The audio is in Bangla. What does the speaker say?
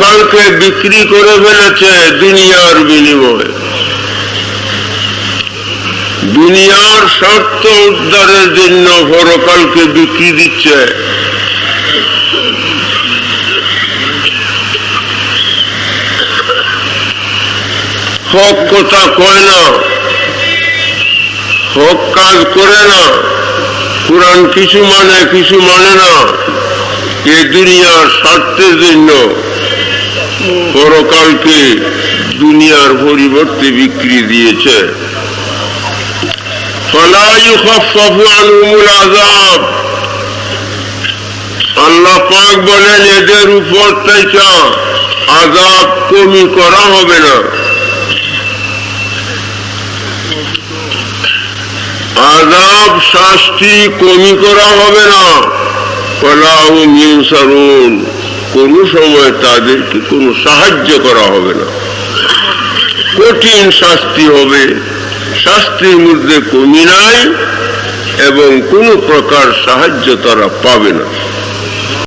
পরকালকে বিক্রি করে ফেলেছে দুনিয়ার বিনিময়ে। দুনিয়ার স্বার্থ উদ্ধারের জন্য পরকালকে বিক্রি দিচ্ছে। হক কথা কয় না, হক কাজ করে না, কোরআন কিছু মানে কিছু মানে না, এ দুনিয়ার স্বার্থের জন্য। পরকালকে দুনিয়ার পরিবর্তে বিক্রি দিয়েছে। আল্লাহ পাক বলেন, এদের উপর থেকে আজাব কমি করা হবে না। আজাব শাস্তি কমি করা হবে না। কলাহ মিনসারুন কোন সময় তাদেরকে কোনো সাহায্য করা হবে না। কঠিন শাস্তি হবে। শাস্তির মধ্যে কমি নাই এবং কোনো প্রকার সাহায্য তারা পাবে না।